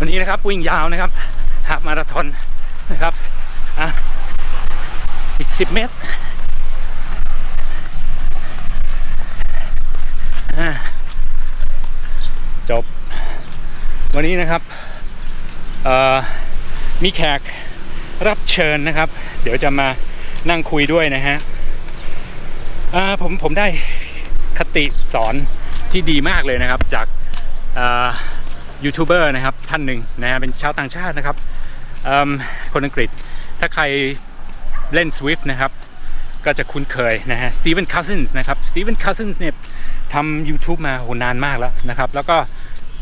วันนี้นะครับวิ่งยาวนะครับฮาฟมาราธอนนะครับอะอีก10เมตรอะจบ วันนี้นะครับมีแขกรับเชิญนะครับ เดี๋ยวจะมานั่งคุยด้วยนะฮะอ่าผมผมได้คติสอนที่ดีมากเลยนะครับจากอ่า ยูทูบเบอร์นะครับท่านหนึ่งนะฮะเป็นชาวต่างชาตินะครับคนอังกฤษถ้าใครเล่น Swift นะครับ ก็จะคุ้นเคยนะฮะ Steven Cousins นะครับ Steven Cousins เนี่ยทำ YouTube มาโหนานมากแล้วนะครับ แล้วก็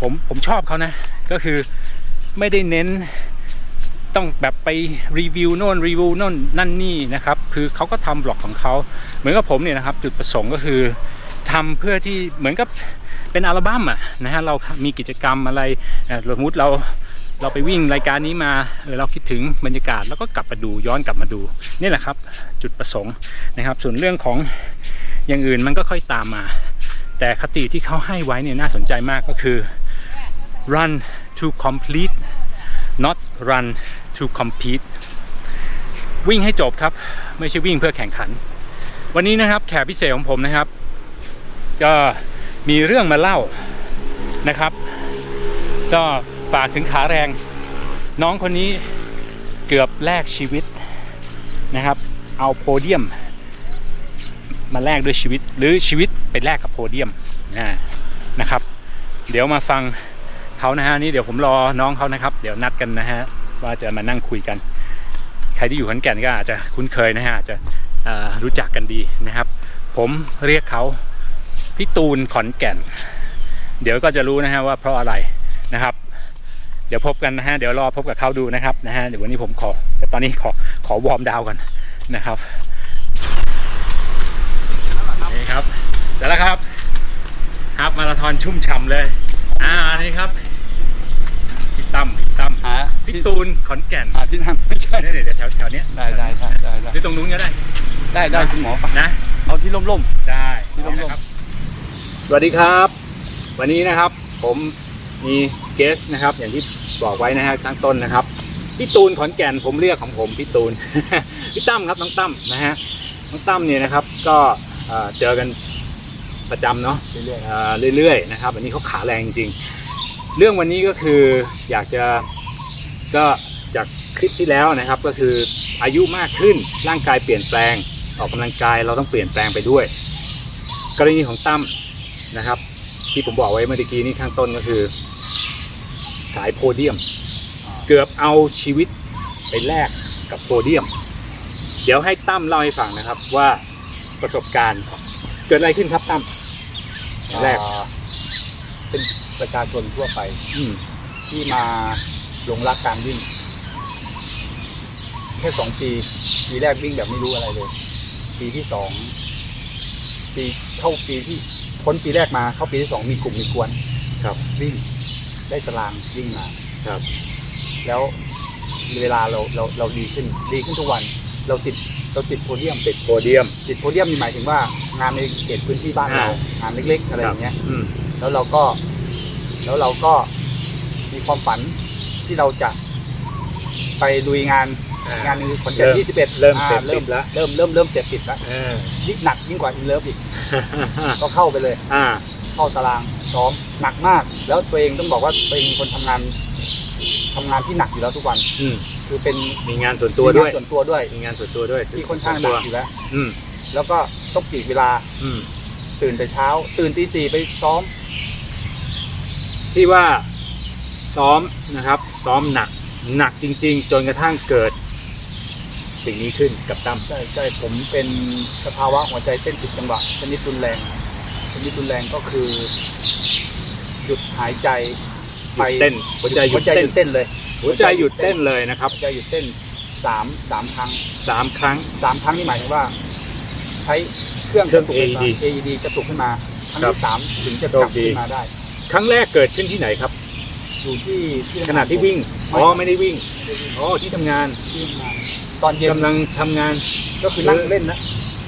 ผมผมชอบเขานะ ก็คือไม่ได้เน้นต้องแบบไปรีวิวโน่นรีวิวโน่นนั่นนี่นะครับ คือเขาก็ทำบล็อกของเขา เหมือนกับผมเนี่ยนะครับ จุดประสงค์ก็คือทำเพื่อที่เหมือนกับ เป็นอัลบั้มอะนะฮะเรามีกิจกรรมอะไรสมมติเราเราไปวิ่งรายการนี้มาเออเราคิดถึงบรรยากาศแล้วก็กลับมาดูย้อนกลับมาดูนี่แหละครับจุดประสงค์นะครับ ส่วนเรื่องของอย่างอื่นมันก็ค่อยตามมา แต่คติที่เขาให้ไว้เนี่ยน่าสนใจมากก็คือ run to complete not run to compete วิ่งให้จบครับ ไม่ใช่วิ่งเพื่อแข่งขัน วันนี้นะครับแขกพิเศษของผมนะครับ ก็ มีเรื่องมาเล่านะครับ ก็ฝากถึงขาแรง น้องคนนี้เกือบแลกชีวิตนะครับ เอาโพเดียม มาแลกด้วยชีวิต หรือชีวิตไปแลกกับโพเดียมนะครับ เดี๋ยวมาฟังเขานะฮะนี่เดี๋ยวผมรอน้องเขานะครับ เดี๋ยวนัดกันนะฮะว่าจะมานั่งคุยกัน ใครที่อยู่ขอนแก่นก็อาจจะคุ้นเคยนะฮะอาจจะรู้จักกันดีนะครับ ผมเรียกเขา พี่ตูนขอนแก่น เดี๋ยวก็จะรู้นะฮะว่าเพราะอะไรนะครับ เดี๋ยวพบกันนะฮะเดี๋ยวรอพบกับเขาดูนะครับนะฮะเดี๋ยววันนี้ผมขอแต่ตอนนี้ขอขอวอร์มดาวน์ก่อนนะครับนี่ครับเสร็จแล้วครับฮาฟมาราธอนชุ่มฉ่ำเลย อ่านี่ครับพี่ตั้มพี่ตั้มหาพี่ตูนขอนแก่นหาที่นั่งไม่ใช่เนี่ยเดี๋ยวแถวแถวๆเนี้ยได้ได้ได้ได้ได้หรือตรงนู้นก็ได้ได้ได้คุณหมอนะ เอาที่ร่มได้ที่ร่มๆ นะครับ สวัสดีครับ วันนี้นะครับผมมีเกสนะครับ อย่างที่บอกไว้นะฮะข้างต้นนะครับพี่ตูนขอนแก่นผมเรียกของผมพี่ตูนพี่ตั้มครับน้องตั้มนะฮะน้องตั้มเนี่ยนะครับก็เจอกันประจำเนาะเรื่อยๆนะครับวันนี้เขาขาแรงจริงเรื่องวันนี้ก็คืออยากจะก็จากคลิปที่แล้วนะครับ ก็คืออายุมากขึ้นร่างกายเปลี่ยนแปลงออกกำลังกายเราต้องเปลี่ยนแปลงไปด้วย กรณีของตั้ม นะครับ ที่ผมบอกไว้เมื่อกี้นี้ข้างต้นก็คือ สายโพเดียม เกือบเอาชีวิตไปแลกกับโพเดียม เดี๋ยวให้ตั้มเล่าให้ฟังนะครับว่าประสบการณ์เกิดอะไรขึ้นครับตั้มๆแรกอ่าเป็นประชาชนทั่วไปอืมที่มาหลงรักการวิ่งแค่สองปี ปีแรกวิ่งแบบไม่รู้อะไรเลย ปีที่สองปีเข้าปีที่ พ้นปีแรกมาเข้าปีที่สองมีกลุ่มมีกวนครับวิ่งได้ตารางวิ่งมา ครับ แล้วเวลาเราเราเราดีขึ้นดีขึ้นทุกวัน เราติดเราติดโพเดียมติดโพเดียม ติดโพเดียมนี่หมายถึงว่างานในเขตพื้นที่บ้านเราอ่างงานเล็กๆอะไรอย่างเงี้ยอืมแล้วเราก็ แล้วเราก็มีความฝันที่เราจะไปลุยงาน งานหนึงขอนแก่นเริ่มยี่สิบเอ็ดเริ่มเสพติเริ่ดมแล้วเริ่มเริ่มเริ่มเสพติดแล้วเออยิ่งหนักยิ่งกว่าอินเลิฟอีกก็เข้าไปเลยอ่าเข้าตารางซ้อมหนักมาก แล้วตัวเองต้องบอกว่าตัวเองเป็นคนทำงานทำงานที่หนักอยู่แล้วทุกวันอืมคือเป็นมีงานส่วนตัวด้วยมีงานส่วนตัวด้วยมีงานส่วนตัวด้วยที่ค่อนข้างหนักอยู่แล้วอืมแล้วก็ต้องปลีกเวลา อืมตื่นแต่เช้า ตื่นตีสี่ไปซ้อม ที่ว่าซ้อมนะครับ ซ้อมหนัก หนักจริง ๆ จนกระทั่งเกิด สิ่งนี้ขึ้นกับตั้มใช่ใช่ผมเป็นสภาวะหัวใจเต้นผิดจังหวะชนิดรุนแรงชนิดรุนแรงก็คือ หยุดหายใจหยุดเต้นหัวใจหยุหัวดใจหเต้นยุดเต้นเลย หัวใจหยุดเต้นเลยนะครับหัวใจหยุดเต้นสามสามครั้งสามครั้งสามครั้งนี่หมายถึงว่า ใช้เครื่องเครื่องกะตุกขึ้นมา AED AED กระตุกขึ้นมาครั้งครับที่สามถึงจะโชกคลับดีขึ้นมาได้ ครั้งแรกเกิดขึ้นที่ไหนครับอยู่ที่ที่ขณะที่วิ่งอ๋อไม่ได้วิ่งอ๋อที่ทำงานที่ทำงาน ตอนเย็นกำลังทำงาน ก็คือนั่งเล่นนะ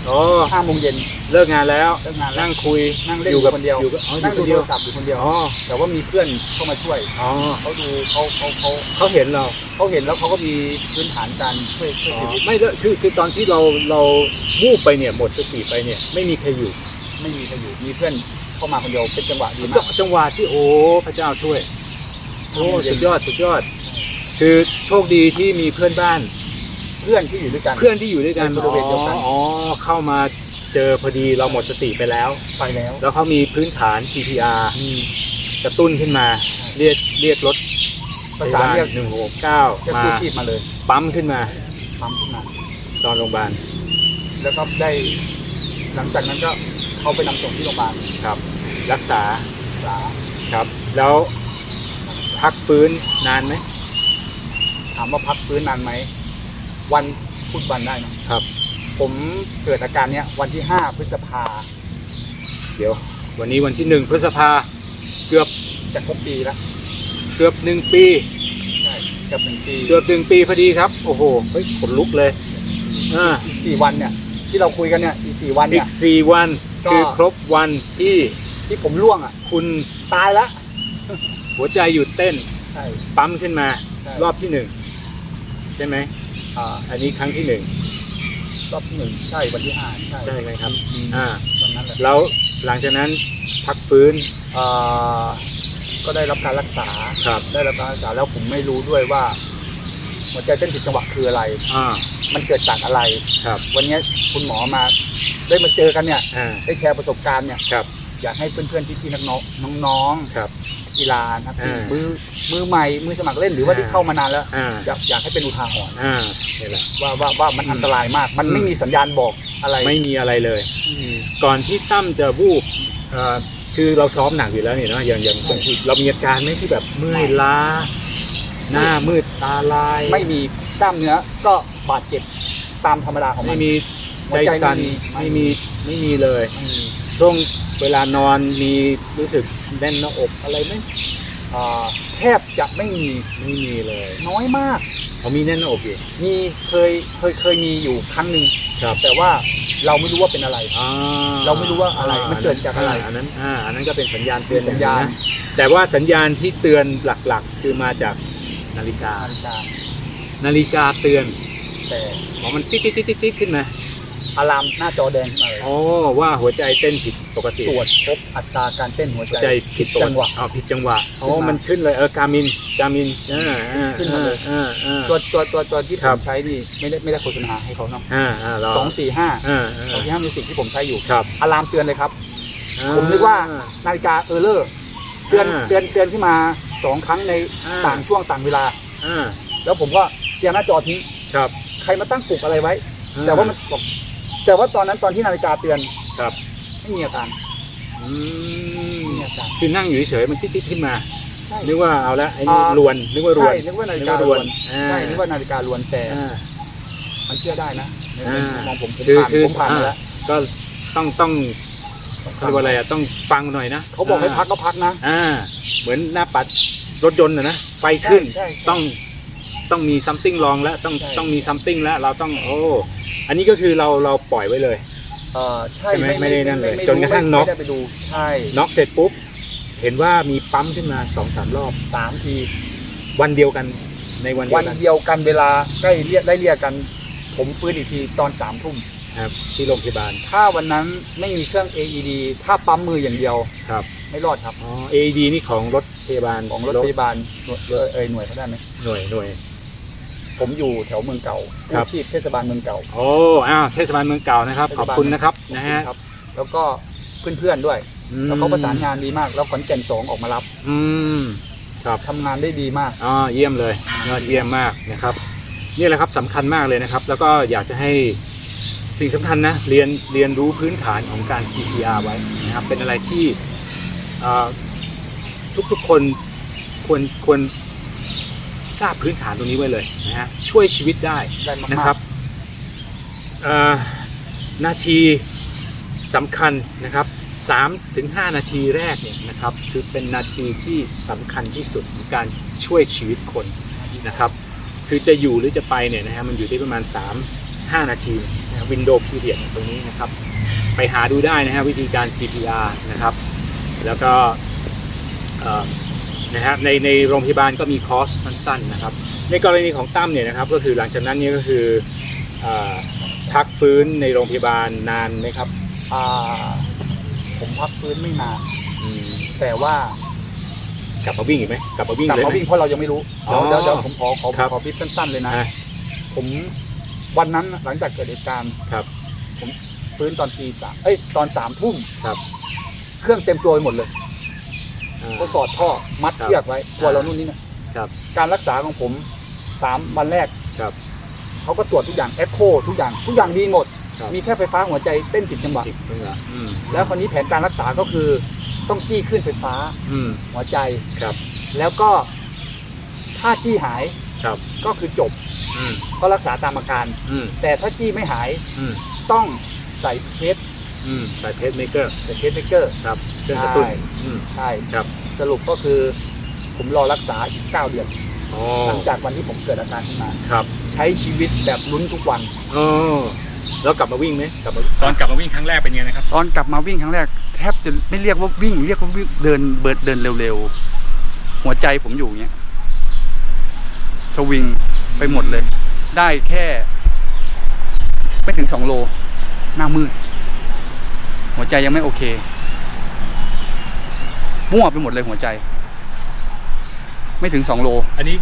ออ๋อห้าโมงเย็น เลิกงานแล้วเลิกงานแล้ว นั่งคุยนั่งเล่นออยู่ยู่กับคนเดียวอยู่กับอ๋ออยู่นั่งคดูนโทเดียวรศัพท์อยู่คนเดียวอ๋อแต่ว่ามีเพื่อนเข้ามาช่วยอ๋อเขาดูเขาเขาเขาเขาเห็นเราเขาเห็นแล้วเขาก็มีพื้นฐานการช่วยช่วยอ๋อชีวิตไม่แล้วคือคือตอนที่เราเราวูบไปเนี่ยหมดสติไปเนี่ยไม่มีใครอยู่ไม่มีใครอยู่มีเพื่อนเข้ามาคนเดียวเป็นจังหวะดีจัมากงจังหวะที่โอ้พระเจ้าช่วยโอ้เย็นสุดยอดสุดยอด คือโชคดีที่มีเพื่อนบ้าน เพื่อนที่อยู่ด้วยกัน เพื่อนที่อยู่ด้วยกันในบริเวณเดียวกัน อ๋ออ๋อเข้ามาเจอพอดีเราหมดสติไปแล้ว ไปแล้วแล้วเขามีพื้นฐาน CPR มีกระตุ้นขึ้นมา เรียกเรียกรถประสานเรียกหนึ่งหกเก้าเรียกมากู้ชีพมาเลยปั๊มขึ้นมาปั๊มขึ้นมาตอนโรงพยาบาลแล้วก็ได้ หลังจากนั้นก็เขาไปนำส่งที่โรงพยาบาลครับ รักษารักษาครับ แล้วพักฟื้นนานไหมถามว่าพักฟื้นนานไหม วันพูดวันได้นะครับ ผมเกิดอาการเนี้ยวันที่ห้าพฤษภาเดี๋ยว วันนี้วันที่หนึ่งพฤษภาเกือบจะครบปีแล้วเกือบหนึ่งปี ใช่เกือบหนึ่งปีเกือบหนึ่งปีพอดีครับ โอ้โหเฮ้ยขนลุกเลยอ่าอีกสี่วันเนี่ย ที่เราคุยกันเนี่ยอีกสี่วันอีเนี่กยสี่วันก็ คือครบวันที่ที่ผมล่วงอะ คุณตายแล้วหัวใจหยุดเต้น ใช่ ปั๊มขึ้นมา ใช่ รอบที่หนึ่งใช่ไหม อ่าอันนี้ครั้งที่หนึ่งรอบที่หนึ่งใช่วันที่ห้าใช่ใช่ไหมครับ อืมอ่า วันนั้นแหละแล้วหลังจากนั้นพักฟื้นอ่าก็ได้รับการรักษา ครับได้รับการรักษาแล้วผมไม่รู้ด้วยว่า หัวใจเต้นผิดจังหวะคืออะไร อ่ามันเกิดจากอะไร ครับวันนี้คุณหมอมาได้มาเจอกันเนี่ย อ่าได้แชร์ประสบการณ์เนี่ย ครับอยากให้เพื่อนๆพี่ๆน้องๆน้องครับๆ กีฬานักอ่ามือมือใหม่มือสมัครเล่นหรือว่าอ่า ที่เข้ามานานแล้ว อ่าอยากอยากให้เป็นอุทาหรณ์อ่านี่แหละ ว่าว่าว่ามันอืมอันตรายมาก มันอืมไม่มีสัญญาณบอกอะไรไม่มีอะไรเลย อืม ก่อนที่ตั้มจะวูบเอ่อคือเราซ้อมหนักอยู่แล้วเนี่ยเนาะอย่างอย่างบางทีเรามีอาการไหมที่แบบเมื่อยล้า หน้ามืดตาลายไม่มีกล้ามเนื้อก็บาดเจ็บตามธรรมดาของมัไม่น มีหัใจวใจสั่นไม่ไม่มีมีไม่มีเลย ไม่มี ช่วงเวลานอนมีรู้สึกแน่นหน้าอกอะไรไหมอ่าแทบจะไม่มีไม่มีเลย น้อยมากเขามีแน่นหน้าอกอยู่มีเคยเคยเคยมีอยู่ครั้งหนึ่งครับแต่ว่าเราไม่รู้ว่าเป็นอะไร อ่เราไม่รู้ว่าอะไรมันเกิดจากอะไรอันนั้นอ่าอันนั้นก็เป็นสัญญาณเตือนเป็นสัญญาณอย่งหนึ่งนะแต่ว่าสัญญาณที่เตือนหลักๆ คือมาจากนาฬิกา นาฬิกานาฬิกาเตือนแต่ อ๋อมันติ๊ดติ๊ดติ๊ดติ๊ดติ๊ดขึ้นมา อะลามหน้าจอแดงขึ้นมาเลยอ๋อว่าหัวใจเต้นผิดปกติตรวจพบอัตราการเต้นหัวหัวใจใจผิดปกติจังหวะอ๋อผิดจังหวะอ๋อขึ้นมามัมันขึ้นเลยเออกามินกามินอ่าอ่าขึ้นมาเลยอ่าอ่าตัวตัวตัวตัวที่ผครัมบใช้นี่ไม่ได้ไม่ได้โฆษณาให้เขาเนาะอ่าอ่าเราสองสี่ห้าอ่าอ่าสองสี่ห้ามิวสิกที่ผมใช้อยู่ครับอะลามเตือนเลยครับอ่ผมนึกว่านาฬิกาเออร์เลอร์เตือนอ่าเตือนเตือนขึ้นมาสองครั้งในอ่าต่างช่วงต่างเวลาอ่าแล้วผมก็เคลียร์หน้าจอทิ้งครับใครมาตั้งปลุกอะไรไว้อ่แต่ว่ามันบอก แต่ว่าตอนนั้นตอนที่นาฬิกาเตือนครับไม่มีอาการอืมไม่มีอาการคือนั่งอยู่เฉยๆมันติ๊ดติ๊ดขึ้นมาใช่ นึกว่าเอาละไอ้นี่อ่ารรวนนึกว่ารวนใช่นึกว่านาฬิการวนอ่า ใช่นึกว่านาฬิการวนแต่อ่ามันเชื่อได้นะในอ่าในมุมมองผมผมคือผ่านคือ ผมผ่านมาแล้วก็ต้องต้องเขาเรียกว่าอะไรอะต้องฟังหน่อยนะเขาบอกให้พักก็พักนะ อ่า เหมือนหน้าปัดรถยนต์นะนะไฟขึ้นใช่ใช่ต้องต้องมี something ลองแล้วต้องใช่ ต้องมี something แล้ว เราต้องโอ้ อันนี้ก็คือเราเราปล่อยไว้เลย เออใช่ใช่ไหมไม่ได้นั่นเลยไม่จนกระทั่งน็อก ไม่ได้ไปดูใช่น็อกเสร็จปุ๊บ เห็นว่ามีปั๊มขึ้นมาสองสามรอบ สามที วันเดียวกันในวันเดีวัยวนกันเดียวกันเวลาใกล้เรียกได้เรียกกัน ผมฟื้นอีกทีตอนสามทุ่ม ครับที่โรงพยาบาลถ้าวันนั้นไม่มีเครื่อง AED ถ้าปั๊มมืออย่างเดียวครับไม่รอดครับ อ๋อ AED นี่ของรถพยาบาลของรถพยาบาลหน่วยเอ่ยหน่วยเขาได้ไหมหน่วยหน่วย ผมอยู่แถวเมืองเก่าครับ กู้ชีพเทศบาลเมืองเก่าโอ้อ้าวเทศบาลเมืองเก่านะครับ ขอบคุณนะครับนะฮะครับ แล้วก็เพื่อนๆด้วย อืมแล้วเขาประสานงานดีมาก แล้วขอนแก่นสองออกมารับอืมครับทำงานได้ดีมากอ๋อเยี่ยมเลยยอดเยี่ยมมากนะครับนี่แหละครับสำคัญมากเลยนะครับ แล้วก็อยากจะให้สิ่งสำคัญนะเรียนเรียนรู้พื้นฐานของการ CPR ไว้นะครับเป็นอะไรที่เอ่อทุกๆคนควรควร ทราบพื้นฐานตรงนี้ไว้เลยนะฮะช่วยชีวิตได้ได้มากๆ นะครับเอ่อนาทีสำคัญนะครับ3ถึง5นาทีแรกเนี่ยนะครับคือเป็นนาทีที่สำคัญที่สุดในการช่วยชีวิตคนนะครับคือจะอยู่หรือจะไปเนี่ยนะฮะมันอยู่ที่ประมาณ 3 5 นาทีใช่วินโดว์พีเรียดตรงนี้นะครับ ไปหาดูได้นะฮะวิธีการ CPR นะครับ แล้วก็เอ่อ นะฮะในในโรงพยาบาลก็มีคอร์สสั้นๆนะครับ ในกรณีของตั้มเนี่ยนะครับก็คือหลังจากนั้นเนี่ยก็คือเอ่อพักฟื้นในโรงพยาบาลนานไหมครับอ่าผมพักฟื้นไม่นานอืมแต่ว่ากลับมาวิ่งอีกไหมกลับมาวิ่งกลับเลยมาไหมวิ่งเพราะเรายังไม่รู้อ๋อเดี๋ยวเดี๋ยวเดี๋ยวผมขอขอครับขอพิปสั้นๆเลยนะอะผมวันนั้นหลังจากเกิดเหตุการณ์ครับ ผมฟื้นตอนตีสามเอ้ยตอนสามทุ่มครับ เครื่องเต็มตัวไปหมดเลยอ่า ก็สอดท่อมัดครับเชือกไว้กลัวเรานู่นนี่นะครับ การรักษาของผมสามวันแรกครับ เขาก็ตรวจทุกอย่างเอ็กโคทุกอย่างทุกอย่างดีหมด ครับ มีแค่ไฟฟ้าหัวใจเต้นผิดจังหวะจิกเพิ่งละอืมแล้วคราวนี้แผนการรักษาก็คือต้องจี้ขึ้นไฟฟ้าอืม หัวใจครับ แล้วก็ถ้าจี้หายครับ ก็คือจบอืมก็รักษาตามอาการ อืมแต่ถ้าจี้ไม่หายอืมต้องใส่เพชร อืมใส่เพจเมเกอร์ใส่เพชรเมกเกอร์ ครับเครื่องกระตุ้นใช่ อืม ใช่ครับ สรุปก็คือ ผมรอรักษาอีก 9 เดือน อ๋อหลังจากวันที่ผมเกิดอาการขึ้นมา ครับใช้ชีวิตแบบลุ้นทุกวันอ๋อแล้วกลับมาวิ่งไหมกลับมาตอนกลับมาวิ่งครั้งแรกเป็นยังไงนะครับ ตอนกลับมาวิ่งครั้งแรกแทบจะไม่เรียกว่าวิ่ง เรียกว่าวิ่งเดินเบิดเดินเร็วๆ หัวใจผมอยู่อย่างเงี้ยสวิงไปหมดเลย ได้แค่ ไม่ถึงสองโล หน้ามืด หัวใจยังไม่โอเคมั่วไปหมดเลยหัวใจ ไม่ถึงสองโล อันนี้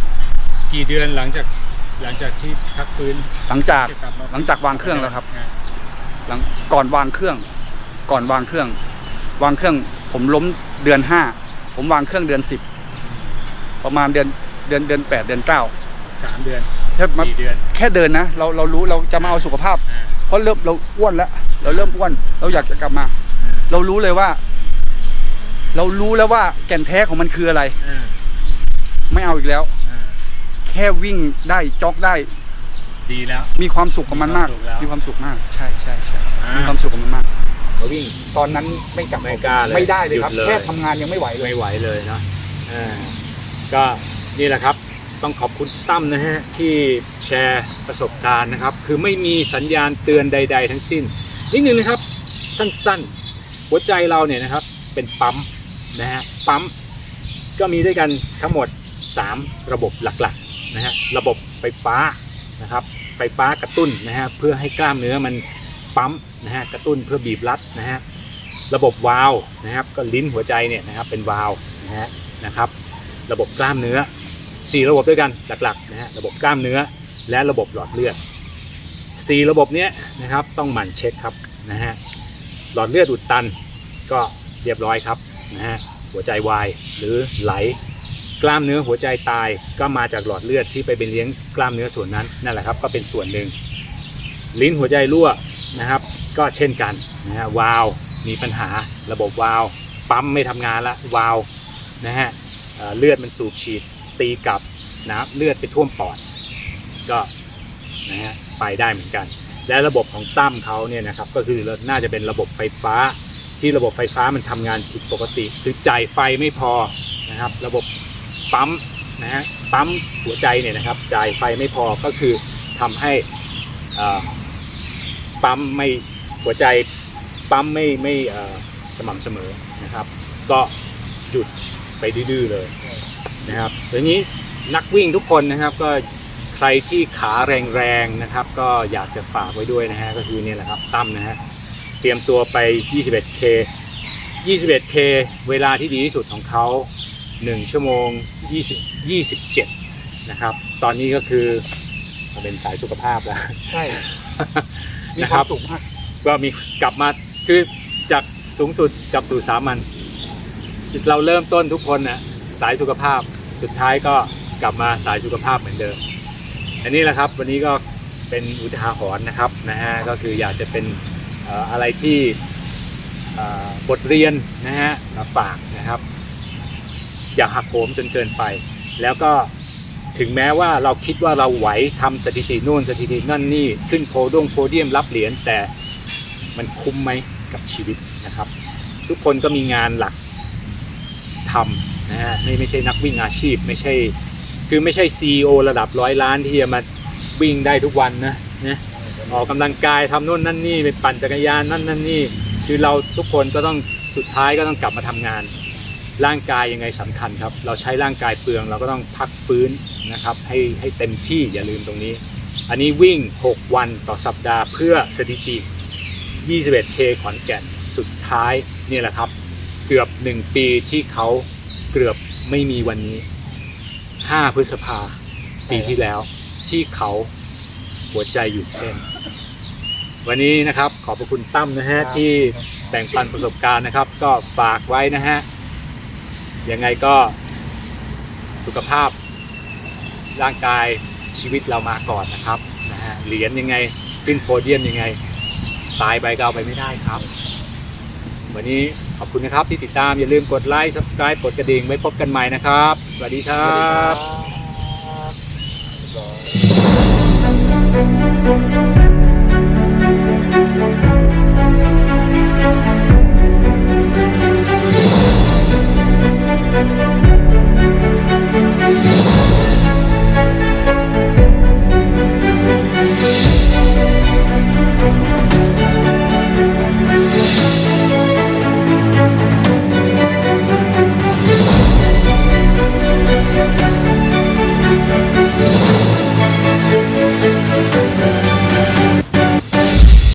กี่เดือนหลังจากหลังจากที่พักฟื้นหลังจากจะกลับมาหลังจากวางเครื่องแล้วครับอ่าหลังก่อนวางเครื่อง ก่อนวางเครื่อง วางเครื่อง ผมล้มเดือนห้าผมวางเครื่องเดือนสิบประมาณเดือนเดือนเดือนแปดเดือนเก้าสามเดือนแค่มาสี่เดือน แค่เดินนะเราเรารู้เราจะมาเอาสุขภาพอ่าเพราะเริ่มเราอ้วนแล้ว เราเริ่มอ้วน เราอยากจะกลับมาอ่าเรารู้เลยว่า เรารู้แล้วว่าแก่นแท้ของมันคืออะไรอ่าไม่เอาอีกแล้วอ่าแค่วิ่งได้จ็อกได้ ดีแล้ว มีความสุขกับมันมาก มีความสุขแล้วมีความสุขมาก ใช่ใช่ใช่อ่ามีมีความสุขกับมันมากมาวิ่ง ตอนนั้นไม่กลับไม่กล้าเลยไม่ได้เลยครับหยุดเลยแค่ทำงานยังไม่ไหวเลยไม่ไหวเลยนะอ่าก็นี่แหละครับต้องขอบคุณตั้มนะฮะที่แชร์ประสบการณ์นะครับ คือไม่มีสัญญาณเตือนใด ๆ ทั้งสิ้น นิดนึงนะครับสั้นๆ หัวใจเราเนี่ยนะครับเป็นปั๊มนะฮะปั๊มก็มีด้วยกันทั้งหมด 3 ระบบหลักๆนะฮะระบบไฟฟ้านะครับไฟฟ้ากระตุ้นนะฮะเพื่อให้กล้ามเนื้อมันปั๊มนะฮะกระตุ้นเพื่อบีบรัดนะฮะระบบวาล์วนะครับก็ลิ้นหัวใจเนี่ยนะครับเป็นวาล์วนะฮะนะครับระบบกล้ามเนื้อ 4 ระบบด้วยกันหลักๆนะฮะระบบกล้ามเนื้อและระบบหลอดเลือด 4 ระบบเนี้ยนะครับต้องหมั่นเช็คครับนะฮะหลอดเลือดอุดตันก็เรียบร้อยครับนะฮะหัวใจวายหรือไหล กล้ามเนื้อหัวใจตายก็มาจากหลอดเลือดที่ไปเป็นเลี้ยงกล้ามเนื้อส่วนนั้นนั่นแหละครับก็เป็นส่วนหนึ่ง ลิ้นหัวใจรั่วนะครับ ก็เช่นกันนะฮะวาล์วมีปัญหาระบบวาล์วปั๊มไม่ทำงานละวาล์วนะฮะเอ่อเลือดมันสูบฉีดตีกลับนะเลือดไปท่วมปอดก็นะฮะ ไปได้เหมือนกัน และระบบของตั้มเขาเนี่ยนะครับก็คือน่าจะเป็นระบบไฟฟ้า ที่ระบบไฟฟ้ามันทำงานผิดปกติ คือจ่ายไฟไม่พอนะครับ ระบบปั๊มนะฮะปั๊มหัวใจเนี่ยนะครับจ่ายไฟไม่พอก็คือทำให้ปั๊มไม่หัวใจปั๊มไม่ไม่สม่ำเสมอนะครับ ก็หยุดไปดื้อเลยนะครับทีนี้นักวิ่งทุกคนนะครับก็ ใครที่ขาแรงๆนะครับ ก็อยากจะฝากไว้ด้วยนะฮะก็คือเนี่ยแหละครับตั้มนะฮะเตรียมตัวไป 21K 21K เวลาที่ดีที่สุดของเขา 1 ชั่วโมง 20 27 นะครับ ตอนนี้ก็คือเป็นสายสุขภาพแล้ว ใช่ มีนะคครัวาบมสุขมากก็มีกลับมาคือจากสูงสุดกลับสู่สามัญเราเริ่มต้นทุกคนนะสายสุขภาพ สุดท้ายก็กลับมาสายสุขภาพเหมือนเดิม อันนี้แหละครับวันนี้ก็เป็นอุทาหรณ์นะครับนะฮะก็คืออยากจะเป็นอะไรที่บทเรียนนะฮะมาฝากนะครับ อย่าหักโหมจนเกินไป แล้วก็ถึงแม้ว่าเราคิดว่าเราไหวทำสถิตินู่นสถิตินั่นนี่ขึ้นโพดงโพเดียมรับเหรียญแต่มันคุ้มไหมกับชีวิตนะครับ ทุกคนก็มีงานหลักทำนะฮะไม่ไม่ใช่นักวิ่งอาชีพ ไม่ใช่ คือไม่ใช่ CEO ระดับร้อยล้านที่จะมาวิ่งได้ทุกวันนะนะออกกำลังกายทำโน่นนั่นนี่ไปปั่นจักรยานนั่นนั่นนี่ คือเราทุกคนก็ต้องสุดท้ายก็ต้องกลับมาทำงาน ร่างกายยังไงสำคัญครับ เราใช้ร่างกายเปลืองเราก็ต้องพักฟื้นนะครับ ให้ให้เต็มที่อย่าลืมตรงนี้ อันนี้วิ่ง 6 วันต่อสัปดาห์เพื่อสถิติ 21K ขอนแก่นสุดท้ายนี่แหละครับ เกือบ 1 ปีที่เขาเกือบไม่มีวันนี้ 5 พฤษภาปีที่แล้ว ที่เขาหัวใจหยุดเต้นวันนี้นะครับขอบพระคุณตั้มนะฮะที่แบ่งปันประสบการณ์นะครับ ก็ฝากไว้นะฮะยังไงก็สุขภาพร่างกายชีวิตเรามาก่อนนะครับนะฮะเหรียญยังไงขึ้นโพเดียมยังไง ตายไปก็เอาไปไม่ได้ครับ วันนี้ ขอบคุณนะครับที่ติดตามอย่าลืมกดไลค์ subscribe กดกระดิ่งไว้พบกันใหม่นะครับ สวัสดีครัสวัสดีครับ